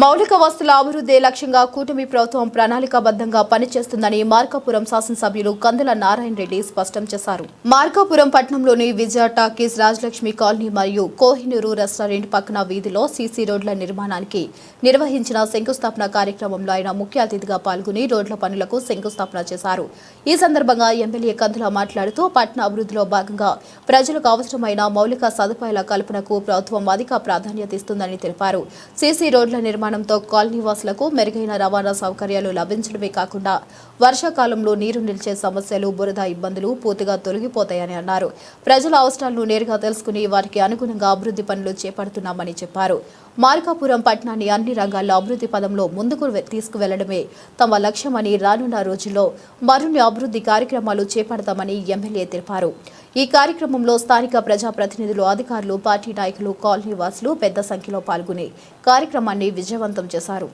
మౌలిక వస్తుల అభివృద్ధి లక్ష్యంగా కూటమి ప్రభుత్వం ప్రణాళికాబద్ధంగా పనిచేస్తుందని మార్కాపురం శాసనసభ్యులు కందుల నారాయణ రెడ్డి స్పష్టం చేశారు. మార్కాపురం పట్టణంలోని విజయ టాకీస్ రాజలక్ష్మి కాలనీ మరియు కోహినూరు రెస్టారెంట్ పక్కన వీధిలో సీసీ రోడ్ల నిర్మాణానికి నిర్వహించిన శంకుస్థాపన కార్యక్రమంలో ఆయన ముఖ్య అతిథిగా పాల్గొని రోడ్ల పనులకు శంకుస్థాపన చేశారు. ఈ సందర్భంగా ఎమ్మెల్యే కందుల మాట్లాడుతూ పట్టణ అభివృద్ధిలో భాగంగా ప్రజలకు అవసరమైన మౌలిక సదుపాయాల కల్పనకు ప్రభుత్వం అధిక ప్రాధాన్యత ఇస్తుందని తెలిపారు. సీసీ రోడ్ల నిర్మాణంతో కాలనీ వాసులకు మెరుగైన రవాణా సౌకర్యాలు లభించడమే కాకుండా వర్షాకాలంలో నీరు నిలిచే సమస్యలు బురద ఇబ్బందులు పూర్తిగా తొలగిపోతాయని అన్నారు. ప్రజల అవసరాలను నేరుగా తెలుసుకుని వారికి అనుగుణంగా అభివృద్ధి పనులు చేపడుతున్నామని చెప్పారు. మార్కాపురం పట్టణాన్ని అన్ని రంగాల్లో అభివృద్ధి పదంలో ముందుకు తీసుకువెళ్ళడమే తమ లక్ష్యమని రానున్న రోజుల్లో మరిన్ని అభివృద్ధి కార్యక్రమాలు చేపడతామని ఎమ్మెల్యే తెలిపారు. ఈ కార్యక్రమంలో స్థానిక ప్రజాప్రతినిధులు అధికారులు పార్టీ నాయకులు కాలనీ వాసులు పెద్ద సంఖ్యలో పాల్గొని కార్యక్రమాన్ని విజయవంతం చేశారు.